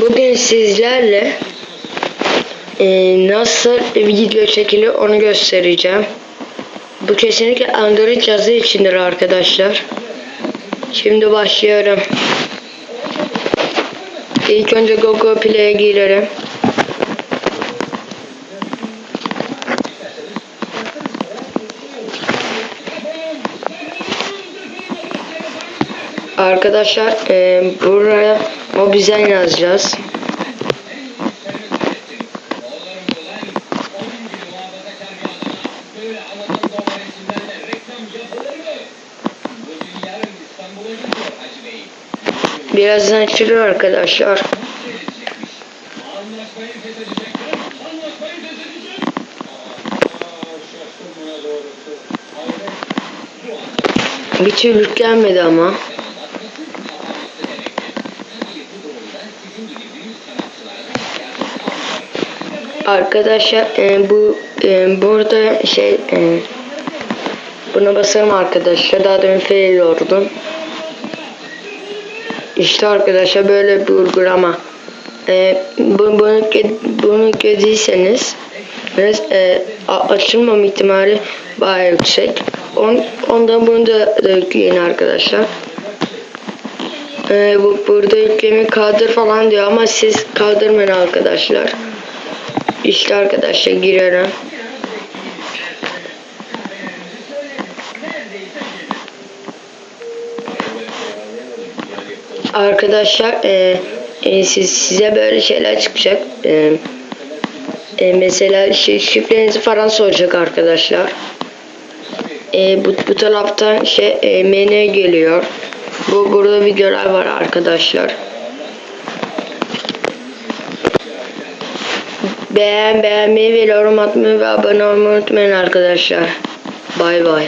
Bugün sizlerle e, nasıl video çekilir onu göstereceğim. Bu kesinlikle Android cihazı içindir arkadaşlar. Şimdi başlıyorum. İlk önce Google Play'e girelim. Arkadaşlar e, buraya Mobizen yazacağız. Birazdan açılıyor arkadaşlar. Bir türlü gelmedi ama. Arkadaşlar e, bu e, burada şey e, buna basarım arkadaşlar daha demin fail oldum. İşte arkadaşlar böyle bir uygulama. E, bu, bunu bunu gördüyseniz e, açılmam ihtimali bayağı yüksek. On, ondan bunu da, da yükleyin arkadaşlar. E, bu burada yüklemi kaldır falan diyor ama siz kaldırmayın arkadaşlar. İşte arkadaşlar girelim. Arkadaşlar e, e, siz, size böyle şeyler çıkacak. E, e, mesela şey, şifrenizi falan soracak arkadaşlar. E, bu, bu taraftan şey e, menü geliyor. Bu burada videolar var arkadaşlar. Beğen, beğenmeyi ve yorum atmayı ve abone olmayı unutmayın arkadaşlar. Bay bay.